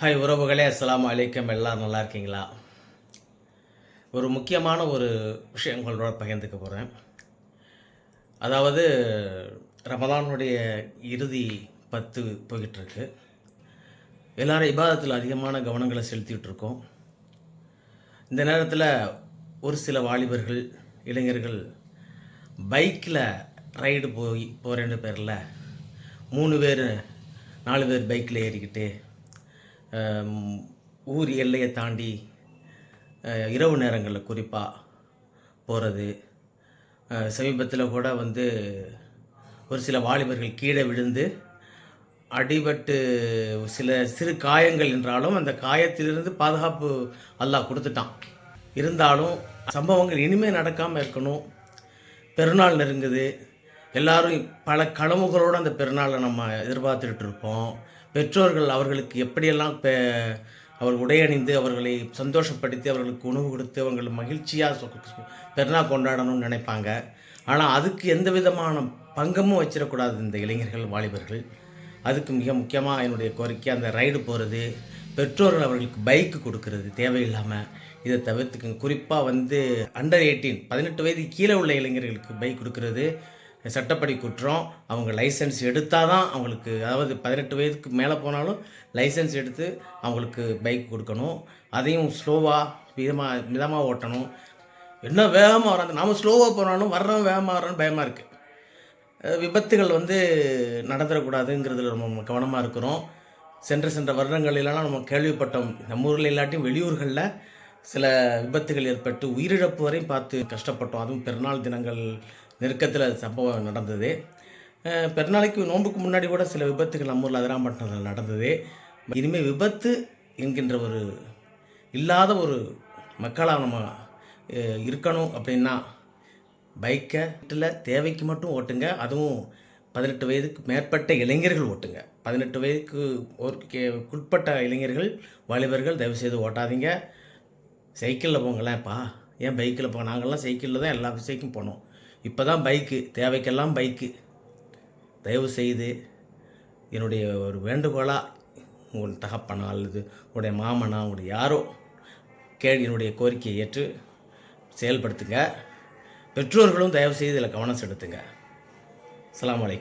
Hi உறவுகளே அஸ்லாம் அலைக்கம். எல்லாரும் நல்லா இருக்கீங்களா? ஒரு முக்கியமான ஒரு விஷயம் உங்களோட பகிர்ந்துக்க போகிறேன் அதாவது ரமதானுடைய இறுதி பத்து போய்கிட்டுருக்கு எல்லோரும் எல்லாரும் இபாதத்தில் அதிகமான கவனங்களை செலுத்திகிட்ருக்கோம் இந்த நேரத்தில் ஒரு சில வாலிபர்கள் இளைஞர்கள் பைக்கில் ரைடு போய் போகிறேன்னு பேரில் மூணு பேர் நாலு பேர் பைக்கில் ஏறிக்கிட்டு ஊர் எல்லையை தாண்டி இரவு நேரங்களில் குறிப்பாக போகிறது சமீபத்தில் கூட வந்து ஒரு சில வாலிபர்கள் கீழே விழுந்து அடிபட்டு சில சிறு காயங்கள் என்றாலும் அந்த காயத்திலிருந்து பாதுகாப்பு அல்லாஹ் கொடுத்துட்டான். இருந்தாலும் சம்பவங்கள் இனிமேல் நடக்காமல் இருக்கணும். பெருநாள் நெருங்குது. எல்லாரும் பல கனவுகளோடு அந்த பெருநாளை நம்ம எதிர்பார்த்துட்டு இருப்போம். பெற்றோர்கள் அவர்களுக்கு எப்படியெல்லாம் பெ அவர் உடையணிந்து அவர்களை சந்தோஷப்படுத்தி அவர்களுக்கு உணவு கொடுத்து அவர்களை மகிழ்ச்சியாக பெருநாள் கொண்டாடணும்னு நினைப்பாங்க. ஆனால் அதுக்கு எந்த விதமான பங்கமும் வச்சிடக்கூடாது இந்த இளைஞர்கள் வாலிபர்கள். அதுக்கு மிக முக்கியமாக என்னுடைய கோரிக்கை அந்த ரைடு போகிறது பெற்றோர்கள் அவர்களுக்கு பைக்கு கொடுக்கறது தேவையில்லாமல் இதை தவிர்த்துக்குங்க. குறிப்பாக வந்து அண்டர் எயிட்டீன் பதினெட்டு வயது கீழே உள்ள இளைஞர்களுக்கு பைக் கொடுக்கறது. சட்டப்படி குற்றம் அவங்க லைசன்ஸ் எடுத்தால் தான் அவங்களுக்கு அதாவது பதினெட்டு வயதுக்கு மேலே போனாலும் லைசன்ஸ் எடுத்து அவங்களுக்கு பைக் கொடுக்கணும். அதையும் ஸ்லோவாக மிதமாக மிதமாக ஓட்டணும். என்ன வேகமாக வராது நாம் ஸ்லோவாக போனாலும் வர்றோம் வேகமாக வர்றோன்னு பயமாக இருக்குது விபத்துகள் வந்து நடந்துடக்கூடாதுங்கிறதுல ரொம்ப கவனமாக இருக்கிறோம். சென்ற சென்ற வருடங்களிலலாம் நம்ம கேள்விப்பட்டோம். நம்ம ஊரில் இல்லாட்டியும் வெளியூர்களில் சில விபத்துகள் ஏற்பட்டு உயிரிழப்பு வரையும் பார்த்து கஷ்டப்பட்டோம். அதுவும் பெருநாள் தினங்கள் நெருக்கத்தில் சம்பவம் நடந்தது. பெருநாளைக்கு நோன்புக்கு முன்னாடி கூட சில விபத்துகள் நம்ம ஊரில் அதிராம்பட்டினத்தில் நடந்தது. இனிமேல் விபத்து என்கின்ற ஒரு இல்லாத ஒரு மக்களாக நம்ம இருக்கணும் அப்படின்னா பைக்கை வீட்டில் தேவைக்கு மட்டும் ஓட்டுங்க. அதுவும் பதினெட்டு வயதுக்கு மேற்பட்ட இளைஞர்கள் ஓட்டுங்க. பதினெட்டு வயதுக்கு கே- உட்பட்ட இளைஞர்கள் வாலிபர்கள் தயவுசெய்து ஓட்டாதீங்க. சைக்கிளில் போங்களேன்ப்பா ஏன் பைக்கில் போங்க நாங்கள்லாம் சைக்கிளில் தான் எல்லா விஷயக்கும் போனோம். இப்போ தான் பைக்கு தேவைக்கெல்லாம் பைக்கு. தயவு செய்து என்னுடைய ஒரு வேண்டுகோளாக உங்கள் தகப்பனா அல்லது உங்களுடைய மாமனா உங்களுடைய யாரோ கே என்னுடைய கோரிக்கையை ஏற்று செயல்படுத்துங்க. பெற்றோர்களும் தயவு செய்து இதில் கவனம் செலுத்துங்க. அஸ்ஸலாமு அலைக்கும்.